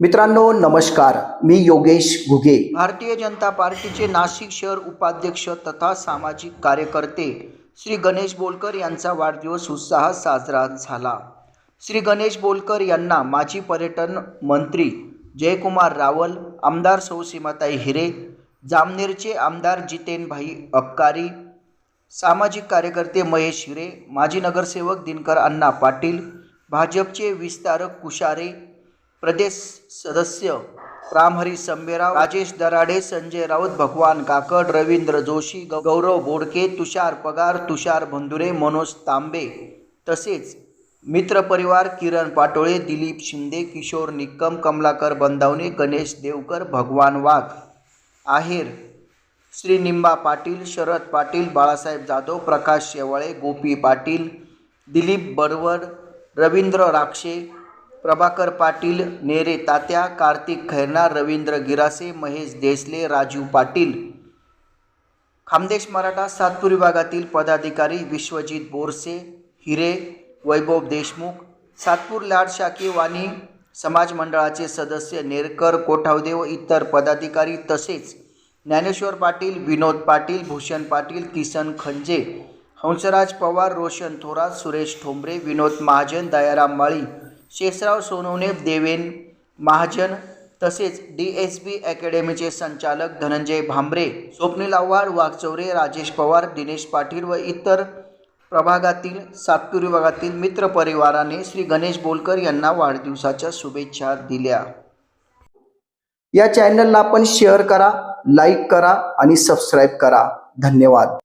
मित्रांनो नमस्कार. मी योगेश घुगे. भारतीय जनता पार्टीचे नाशिक शहर उपाध्यक्ष तथा सामाजिक कार्यकर्ते श्री गणेश बोलकर यांचा वाढदिवस उत्साहात साजरा झाला. श्री गणेश बोलकर यांना माजी पर्यटन मंत्री जयकुमार रावल आमदार सौ सीमाताई हिरे जामनेरचे आमदार जितेनभाई अबकारी सामाजिक कार्यकर्ते महेश हिरे माजी नगरसेवक दिनकर अण्णा पाटील भाजपचे विस्तारक कुशारे प्रदेश सदस्य रामहरी संबेराव राजेश दराडे संजय राऊत भगवान काकड रवींद्र जोशी गौरव बोडके तुषार पगार तुषार बंधुरे मनोज तांबे तसेच मित्रपरिवार किरण पाटोळे दिलीप शिंदे किशोर निक्कम कमलाकर बंदावणे गणेश देवकर भगवान वाघ आहेर श्री निंबा पाटील शरद पाटील बाळासाहेब जाधव प्रकाश शेवाळे गोपी पाटील दिलीप बरवड रवींद्र राक्षे प्रभाकर पाटील नेरे तात्या कार्तिक खैरनार रवींद्र गिरासे महेश देसले राजू पाटील. खामदेश मराठा सातपूर विभागातील पदाधिकारी विश्वजित बोरसे हिरे वैभव देशमुख सातपूर लाड शाखी वाणी समाज मंडळाचे सदस्य नेरकर कोठावदे व इतर पदाधिकारी तसेच ज्ञानेश्वर पाटील विनोद पाटील भूषण पाटील किसन खंजे हंसराज पवार रोशन थोरात सुरेश ठोंबरे विनोद महाजन दयाराम माळी शेषराव सोनवणे देवेन महाजन तसेच डी एस बी अकॅडमीचे संचालक धनंजय भांबरे स्वप्नील आव्हाड वाघचौरे राजेश पवार दिनेश पाटील व इतर प्रभागातील सातपूर विभागातील मित्र परिवाराने श्री गणेश बोलकर यांना वाढदिवसाच्या शुभेच्छा दिल्या. या चॅनलला आपण शेअर करा लाईक करा आणि सबस्क्राईब करा. धन्यवाद.